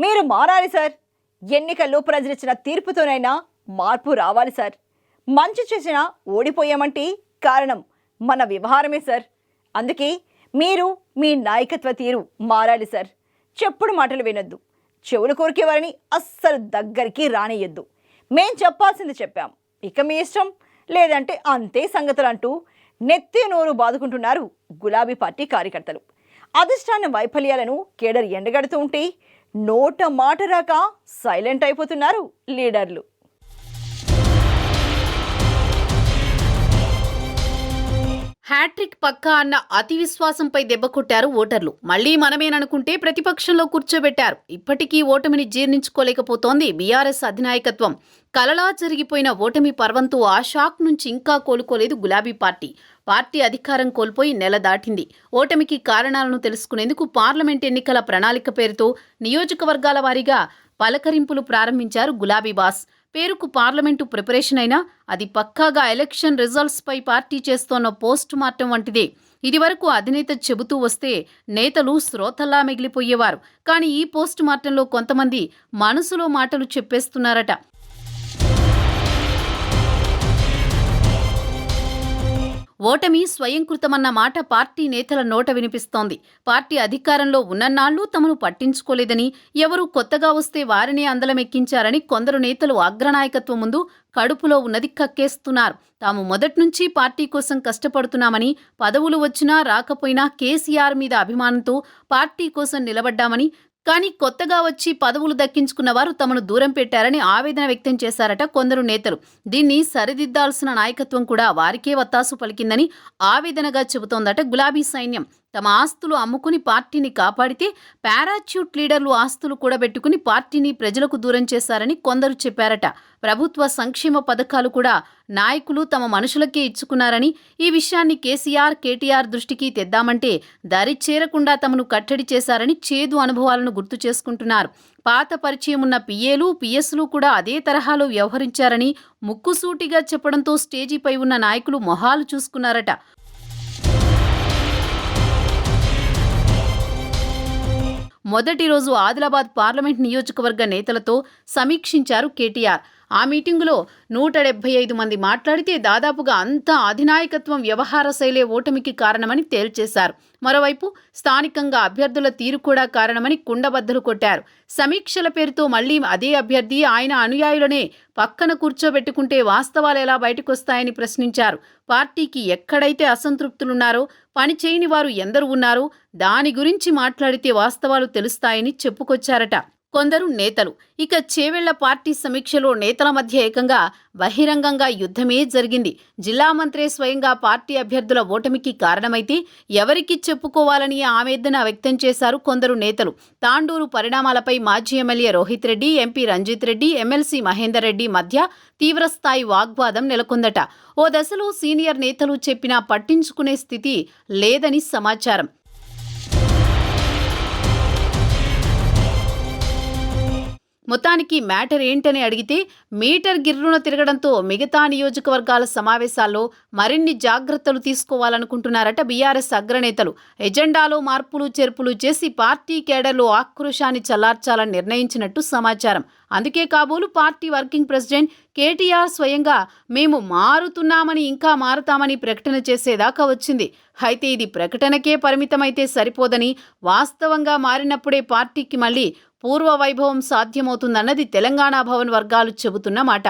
మీరు మారాలి సార్. ఎన్నికల్లో ప్రజలిచ్చిన తీర్పుతోనైనా మార్పు రావాలి సార్. మంచి చేసినా ఓడిపోయామంటే కారణం మన వ్యవహారమే సార్. అందుకే మీరు మీ నాయకత్వ తీరు మారాలి సార్. చెప్పుడు మాటలు వినొద్దు. చెవులు కోరికేవారిని అస్సలు దగ్గరికి రానియొద్దు మేం చెప్పాల్సింది చెప్పాం. ఇక మీ ఇష్టం. లేదంటే అంతే సంగతులు అంటూ నెత్తి నోరు బాదుకుంటున్నారు గులాబీ పార్టీ కార్యకర్తలు. అధిష్టాన వైఫల్యాలను కేడర్ ఎండగడుతూ ఉంటే నోట మాట రాక సైలెంట్ అయిపోతున్నారు లీడర్లు. హ్యాట్రిక్ పక్కా అన్న అతి విశ్వాసంపై దెబ్బ కొట్టారు ఓటర్లు. మళ్ళీ మనమేననుకుంటే ప్రతిపక్షంలో కూర్చోబెట్టారు. ఇప్పటికీ ఓటమిని జీర్ణించుకోలేకపోతోంది బీఆర్ఎస్ అధినాయకత్వం. కలలా జరిగిపోయిన ఓటమి పర్వంతో ఆ షాక్ నుంచి ఇంకా కోలుకోలేదు గులాబీ పార్టీ. పార్టీ అధికారం కోల్పోయి నెల దాటింది. ఓటమికి కారణాలను తెలుసుకునేందుకు పార్లమెంట్ ఎన్నికల ప్రణాళిక పేరుతో నియోజకవర్గాల వారీగా పలకరింపులు ప్రారంభించారు గులాబీ బాస్. పేరుకు పార్లమెంటు ప్రిపరేషన్ అయినా అది పక్కాగా ఎలక్షన్ రిజల్ట్స్ పై పార్టీ చేస్తోన్న పోస్ట్ మార్టం వంటిదే. ఇదివరకు అధినేత చెబుతూ వస్తే నేతలు శ్రోతల్లా మిగిలిపోయేవారు. కానీ ఈ పోస్ట్ మార్టంలో కొంతమంది మనసులో మాటలు చెప్పేస్తున్నారట. ఓటమి స్వయంకృతమన్న మాట పార్టీ నేతల నోట వినిపిస్తోంది. పార్టీ అధికారంలో ఉన్నన్నాళ్ళు తమను పట్టించుకోలేదని ఎవరు కొత్తగా వస్తే వారిని అందలమెక్కించారని కొందరు నేతలు అగ్రనాయకత్వం ముందు కడుపులో ఉన్నది కక్కేస్తున్నారు. తాము మొదట్నుంచి పార్టీ కోసం కష్టపడుతున్నామని పదవులు వచ్చినా రాకపోయినా కేసీఆర్ మీద అభిమానంతో పార్టీ కోసం నిలబడ్డామని కానీ కొత్తగా వచ్చి పదవులు దక్కించుకున్న వారు తమను దూరం పెట్టారని ఆవేదన వ్యక్తం చేశారట కొందరు నేతలు. దీన్ని సరిదిద్దాల్సిన నాయకత్వం కూడా వారికే వత్తాసు పలికిందని ఆవేదనగా చెబుతోందట గులాబీ సైన్యం. తమ ఆస్తులు అమ్ముకుని పార్టీని కాపాడితే పారాచ్యూట్ లీడర్లు ఆస్తులు కూడబెట్టుకుని పార్టీని ప్రజలకు దూరం చేశారని కొందరు చెప్పారట. ప్రభుత్వ సంక్షేమ పథకాలు కూడా నాయకులు తమ మనుషులకే ఇచ్చుకున్నారని ఈ విషయాన్ని కేసీఆర్ కేటీఆర్ దృష్టికి తెద్దామంటే దరి చేరకుండా తమను కట్టడి చేశారని చేదు అనుభవాలను గుర్తు చేసుకుంటున్నారు. పాత పరిచయం ఉన్న పిఏలు పిఎస్లు కూడా అదే తరహాలో వ్యవహరించారని ముక్కుసూటిగా చెప్పడంతో స్టేజీపై ఉన్న నాయకులు మొహాలు చూసుకున్నారట. మొదటి రోజు ఆదిలాబాద్ పార్లమెంట్ నియోజకవర్గ నేతలతో సమీక్షించారు కేటీఆర్. ఆ మీటింగులో నూట డెబ్బై ఐదు మంది మాట్లాడితే దాదాపుగా అంతా అధినాయకత్వం వ్యవహార శైలే ఓటమికి కారణమని తేల్చేశారు. మరోవైపు స్థానికంగా అభ్యర్థుల తీరు కూడా కారణమని కుండబద్దలు కొట్టారు. సమీక్షల పేరుతో మళ్ళీ అదే అభ్యర్థి ఆయన అనుయాయులనే పక్కన కూర్చోబెట్టుకుంటే వాస్తవాలు ఎలా బయటకొస్తాయని ప్రశ్నించారు. పార్టీకి ఎక్కడైతే అసంతృప్తులున్నారో పనిచేయని వారు ఎందరు ఉన్నారో దాని గురించి మాట్లాడితే వాస్తవాలు తెలుస్తాయని చెప్పుకొచ్చారట. కొందరు నేతలు. ఇక చేవెళ్ళ పార్టీ సమీక్షలో నేతల మధ్య ఏకంగా బహిరంగంగా యుద్ధమే జరిగింది. జిల్లా మంత్రి స్వయంగా పార్టీ అభ్యర్థుల ఓటమికి కారణమైతే ఎవరికి చెప్పుకోవాలని ఆవేదన వ్యక్తం చేశారు కొందరు నేతలు. తాండూరు పరిణామాలపై మాజీ MLA Rohit Reddy MP Ranjith Reddy MLC Mahender Reddy మధ్య తీవ్రస్థాయి వాగ్వాదం నెలకొందట. ఓ దశలో సీనియర్ నేతలు చెప్పినా పట్టించుకునే స్థితి లేదని సమాచారం. మొత్తానికి మ్యాటర్ ఏంటని అడిగితే మీటర్ గిర్రున తిరగడంతో మిగతా నియోజకవర్గాల సమావేశాల్లో మరిన్ని జాగ్రత్తలు తీసుకోవాలనుకుంటున్నారట బీఆర్ఎస్ అగ్రనేతలు. ఎజెండాలో మార్పులు చేర్పులు చేసి పార్టీ కేడర్లో ఆక్రోశాన్ని చల్లార్చాలని నిర్ణయించినట్టు సమాచారం. అందుకే కాబోలు పార్టీ వర్కింగ్ ప్రెసిడెంట్ కేటీఆర్ స్వయంగా మేము మారుతున్నామని ఇంకా మారుతామని ప్రకటన చేసేదాకా వచ్చింది. అయితే ఇది ప్రకటనకే పరిమితమైతే సరిపోదని వాస్తవంగా మారినప్పుడే పార్టీకి మళ్ళీ పూర్వ వైభవం సాధ్యమవుతుందన్నది తెలంగాణ భవన్ వర్గాలు చెబుతున్న మాట.